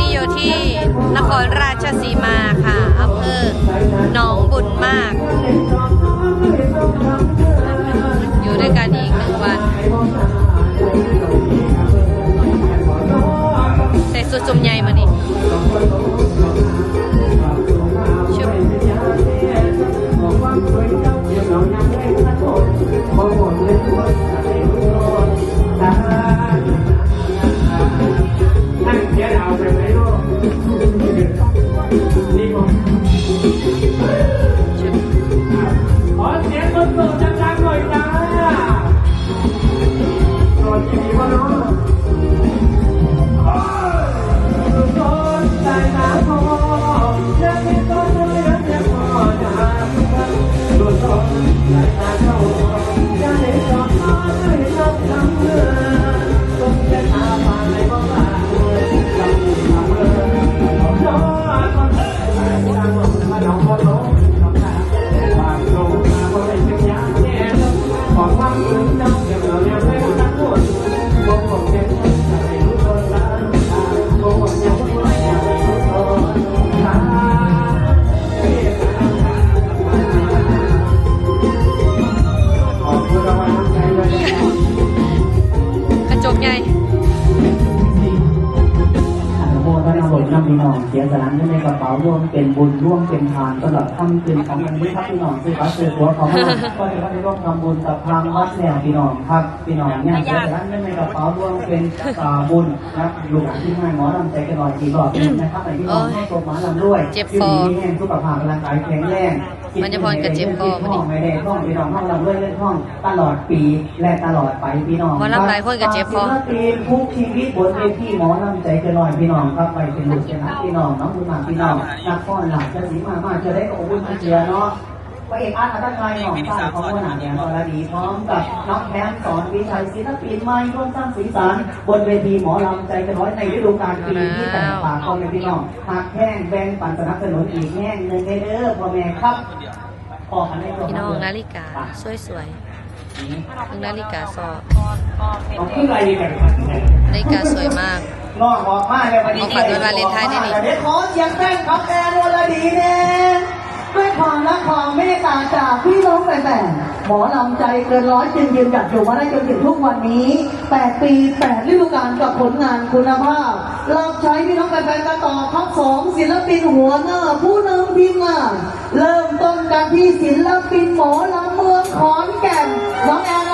นี่โยที่นครราชสีมาค่ะอำเภอหนองบุญมาก อยู่ด้วยกันอีกหนึ่งวันใส่สุดจุ่มใหญ่มานี่ชุบชุ ดใพี่น้องเสียสละเงินในกระเป๋าร่วมเป็นบุญร่วมเป็นทานตลอดค่ำคืนของวันนี้ครับพี่น้องซื้อบัดซื้อตัวของเราก็จะได้ร่วมทำบุญกับทางวัดแล้วพี่น้องครับพี่น้องเนี่ยเสียสละเงินในกระเป๋าร่วมเป็นอ่าบุญนะลูกหลานที่ให้หมอลำใจกันหน่อยกี่รอบนึงนะครับแต่พี่น้องให้ตัวหมอลำด้วยเจ็บที่คอมีแห้งสุขภาพร่างกายแข็งแรง มันจะพรกับเจ็บคอมาดิไม่ได้ท่องพี่น้องท่องลำด้วยเล่นท่องตลอดปีและตลอดไปพี่น้องหมอลำหลายคนก็เจ็บคอศิลปินทุกชีวิตบนเวทีหมอลำใจเกันหน่อยพี่น้องครับไปเป็นลูกเป็นหลานพี่น้องน้องบุญมาพี่น้องนักฟ้อนหลักจะสีมามาจะได้กับบุญมาเชียร์เนาะ พระเอกอาร์ตอัตชัยหนองใต้ของวันหนาเนี่ยตรดีพร้อมกับน้องแพมสอนวิชัยศิลปินใหม่ร่วมสร้างสีสันบนเวทีหมอลำใจเกันน้อยในฤดูกาลปีที่แต่งฝากของพี่น้องหากแห้งแบ่งปันสนับสนุนอีกแห้งหนึ่งในเด้อพ่อแม่ครับพ่อกันได้พี่น้องนาฬิกาสวยๆเพิ่งนาฬิกาซอเอาขึ้นอะไรดีกันนาฬิกาสวยมากนอกออกมาเลยวันนี้ของขวัญวันวาเลนไทน์นี่นี่เดี๋ยวขอเสียงแฟนครับแอนวลดีเนี่ย ด้วยความรักความเมตตาจากพี่น้องแฟนๆหมอลำใจเกินร้อยจึงยืนหยัดอยู่มาได้จนถึงทุกวันนี้ 8 ปี 8 ฤดูกาลกับผลงานคุณภาพรับใช้พี่น้องแฟนๆกันต่อพักสองศิลปินหัวหน้า ผู้นำทีมงานเริ่มต้นกันที่ศิลปินหมอลำเมืองขอนแก่นน้องแอน